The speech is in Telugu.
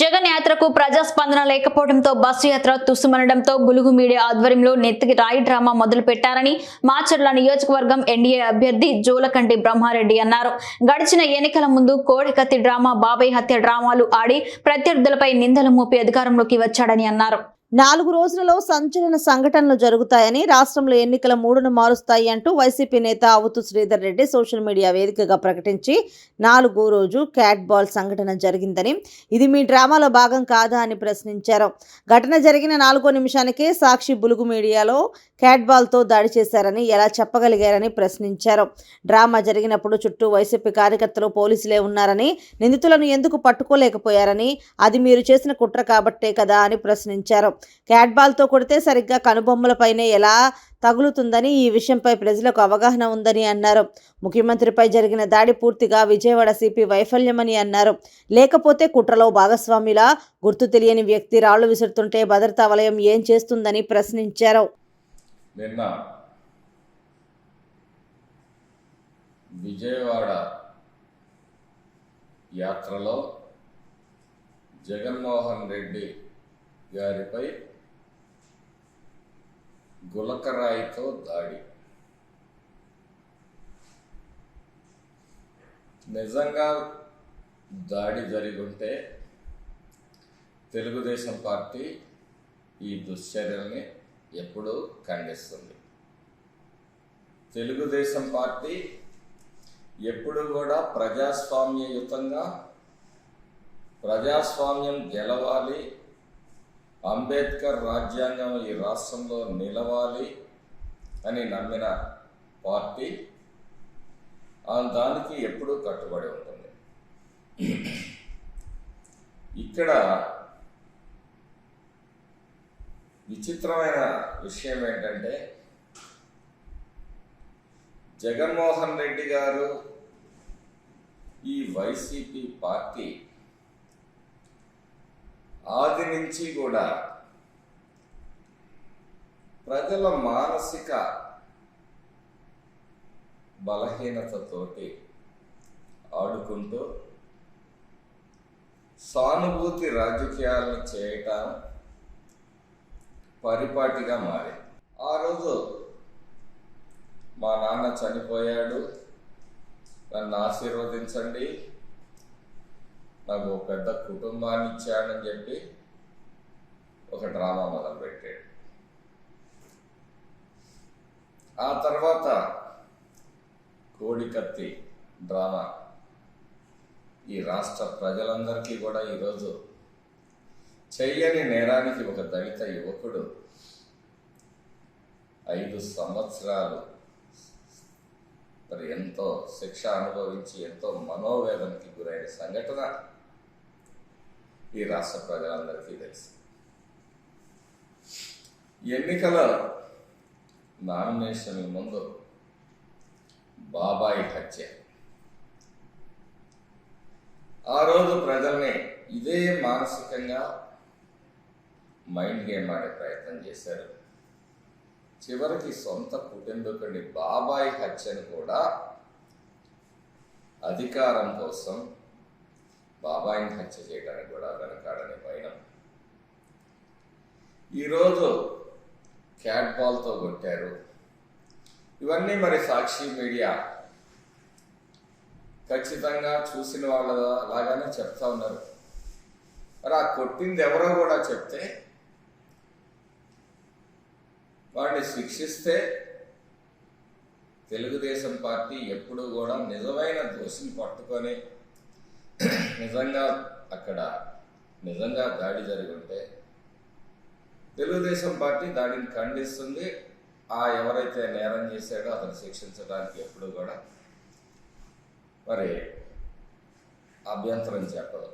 జగన్ యాత్రకు ప్రజాస్పందన లేకపోవడంతో బస్సు యాత్ర తుసుమనడంతో గులుగు మీడియా ఆధ్వర్యంలో నెత్తికి రాయి డ్రామా మొదలు పెట్టారని మాచర్ల నియోజకవర్గం ఎన్డీఏ అభ్యర్థి జోలకంటి బ్రహ్మారెడ్డి అన్నారు. గడిచిన ఎన్నికల ముందు కోడికత్తి డ్రామా బాబాయ్ హత్య డ్రామాలు ఆడి ప్రత్యర్థులపై నిందలు మోపి అధికారంలోకి వచ్చాడని అన్నారు. నాలుగు రోజులలో సంచలన సంఘటనలు జరుగుతాయని రాష్ట్రంలో ఎన్నికల మూడును మారుస్తాయి అంటూ వైసీపీ నేత అవుతు శ్రీధర్ రెడ్డి సోషల్ మీడియా వేదికగా ప్రకటించి నాలుగో రోజు క్యాట్ బాల్ సంఘటన జరిగిందని ఇది మీ డ్రామాలో భాగం కాదా అని ప్రశ్నించారు. ఘటన జరిగిన నాలుగో నిమిషానికే సాక్షి బులుగు మీడియాలో క్యాట్ బాల్తో దాడి చేశారని ఎలా చెప్పగలిగారని ప్రశ్నించారు. డ్రామా జరిగినప్పుడు చుట్టూ వైసీపీ కార్యకర్తలు పోలీసులే ఉన్నారని నిందితులను ఎందుకు పట్టుకోలేకపోయారని అది మీరు చేసిన కుట్ర కాబట్టే కదా అని ప్రశ్నించారు. క్యాట్ బాల్తో కొడితే సరిగ్గా కనుబొమ్మలపైనే ఎలా తగులుతుందని ఈ విషయంపై ప్రజలకు అవగాహన ఉందని అన్నారు. ముఖ్యమంత్రిపై జరిగిన దాడి పూర్తిగా విజయవాడ సిపి వైఫల్యమని అన్నారు. లేకపోతే కుట్రలో భాగస్వామిలా గుర్తు తెలియని వ్యక్తి రాళ్ళు విసురుతుంటే భద్రతా వలయం ఏం చేస్తుందని ప్రశ్నించారు. నిన్న విజయవాడ యాత్రలో జగన్మోహన్ రెడ్డి గారిపై గులకరాయితో దాడి. నిజంగా దాడి జరిగి ఉంటే తెలుగుదేశం పార్టీ ఈ దుశ్చర్యల్ని ఎప్పుడూ ఖండిస్తుంది. తెలుగుదేశం పార్టీ ఎప్పుడు కూడా ప్రజాస్వామ్యయుతంగా ప్రజాస్వామ్యం గెలవాలి అంబేద్కర్ రాజ్యాంగం ఈ రాష్ట్రంలో నిలవాలి అని నమ్మిన పార్టీ దానికి ఎప్పుడూ కట్టుబడి ఉంటుంది. ఇక్కడ విచిత్రమైన విషయం ఏంటంటే జగన్మోహన్ రెడ్డి గారు ఈ వైసీపీ పార్టీ నుంచి కూడా ప్రజల మానసిక బలహీనతతోటి ఆడుకుంటూ సానుభూతి రాజకీయాలను చేయటం పరిపాటిగా మారింది ఆ రోజు మా నాన్న చనిపోయాడు. నన్ను ఆశీర్వదించండి. నాకు ఒక పెద్ద కుటుంబాన్ని ఇచ్చాడని చెప్పి ఒక డ్రామా మొదలుపెట్టాడు ఆ తర్వాత కోడికత్తి డ్రామా. ఈ రాష్ట్ర ప్రజలందరికీ కూడా ఈరోజు చెయ్యని నేరానికి ఒక దళిత యువకుడు ఐదు సంవత్సరాలు మరి ఎంతో శిక్ష అనుభవించి ఎంతో మనోవేదనకి గురైన సంఘటన ఈ రాష్ట్ర ప్రజలందరికీ తెలుసు. ఎన్నికల నామినేషన్ ముందు బాబాయి హత్య. ఆ రోజు ప్రజల్ని ఇదే మానసికంగా మైండ్ గేమ్ ఆడే ప్రయత్నం చేశారు. చివరికి సొంత కుటుంబకుడి బాబాయి హత్యను కూడా అధికారం కోసం బాబాయిని హత్య చేయడానికి కూడా వెనకాడని పైన ఈరోజు క్యాట్ బాల్తో కొట్టారు. ఇవన్నీ మరి సాక్షి మీడియా. ఖచ్చితంగా చూసిన వాళ్ళ లాగానే చెప్తా ఉన్నారు. మరి ఆ కొట్టింది ఎవరో కూడా చెప్తే వాడిని శిక్షిస్తే తెలుగుదేశం పార్టీ ఎప్పుడూ కూడా నిజమైన దోషిని పట్టుకొని నిజంగా అక్కడ నిజంగా దాడి జరిగి ఉంటే తెలుగుదేశం పార్టీ దానిని ఖండిస్తుంది. ఆ ఎవరైతే నేరం చేశాడో అతను శిక్షించడానికి ఎప్పుడు కూడా మరి అభ్యంతరం చెప్పదు.